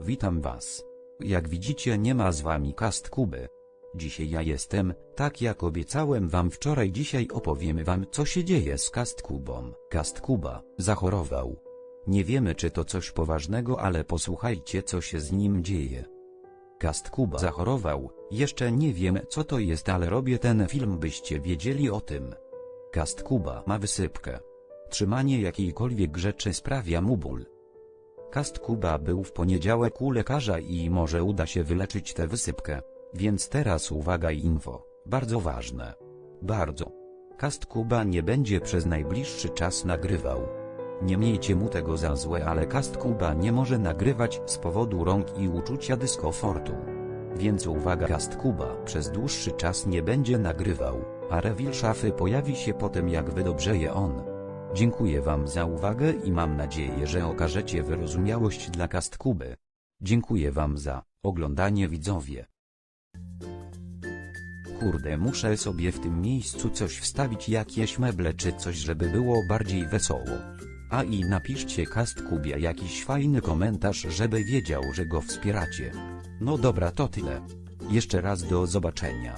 Witam was. Jak widzicie nie ma z wami Kast Kuby. Dzisiaj ja jestem, tak jak obiecałem wam wczoraj dzisiaj opowiem wam co się dzieje z Kast Kubą. Kast Kuba, zachorował. Nie wiemy czy to coś poważnego ale posłuchajcie co się z nim dzieje. Kast Kuba zachorował, jeszcze nie wiem co to jest ale robię ten film byście wiedzieli o tym. Kast Kuba ma wysypkę. Trzymanie jakiejkolwiek rzeczy sprawia mu ból. Kast Kuba był w poniedziałek u lekarza i może uda się wyleczyć tę wysypkę. Więc teraz uwaga i info, bardzo ważne. Bardzo. Kast Kuba nie będzie przez najbliższy czas nagrywał. Nie miejcie mu tego za złe, ale Kast Kuba nie może nagrywać z powodu rąk i uczucia dyskomfortu. Więc uwaga Kast Kuba przez dłuższy czas nie będzie nagrywał, a rewill szafy pojawi się potem jak wydobrzeje on. Dziękuję wam za uwagę i mam nadzieję, że okażecie wyrozumiałość dla Kast Kuby. Dziękuję wam za oglądanie widzowie. Kurde muszę sobie w tym miejscu coś wstawić jakieś meble czy coś żeby było bardziej wesoło. A i napiszcie Kast Kubie jakiś fajny komentarz żeby wiedział że go wspieracie. No dobra to tyle. Jeszcze raz do zobaczenia.